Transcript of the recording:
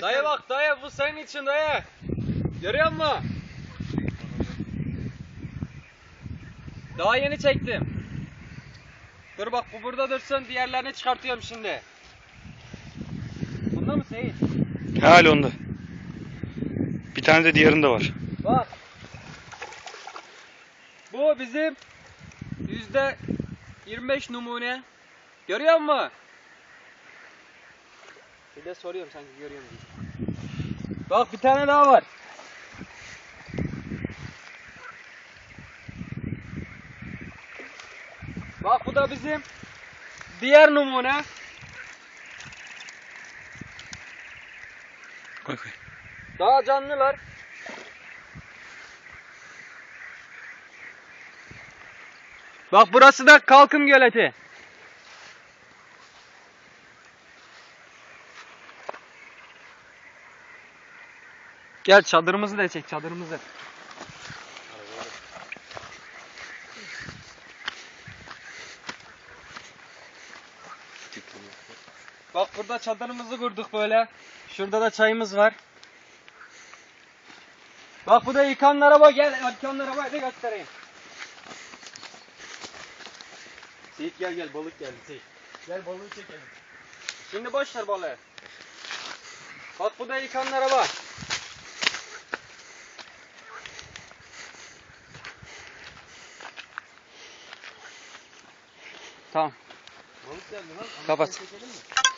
Dayı bak dayı bu senin için dayı. Görüyor musun? Daha yeni çektim. Dur bak bu burada dursun diğerlerini çıkartıyorum şimdi. Bunda mı Seyit? Hala onda. Bir tane de diğerinde var. Bak. Bu bizim yüzde 25 numune. Görüyor musun? Bir de soruyorum sanki görüyor musun? diye. Bak bir tane daha var. Bak bu da bizim diğer numune. Bak bak. Daha canlılar. Bak burası da kalkım göleti. Gel çadırımızı da çek çadırımızı. Bak burada çadırımızı kurduk böyle. Şurada da çayımız var. Bak bu da yıkanın araba gel yıkanın arabayı da göstereyim. Seyit gel gel balık geldi Seyit. Gel balığı çekelim. Şimdi boş ver balığı. Bak bu da yıkanın araba. Tamam. Kapat.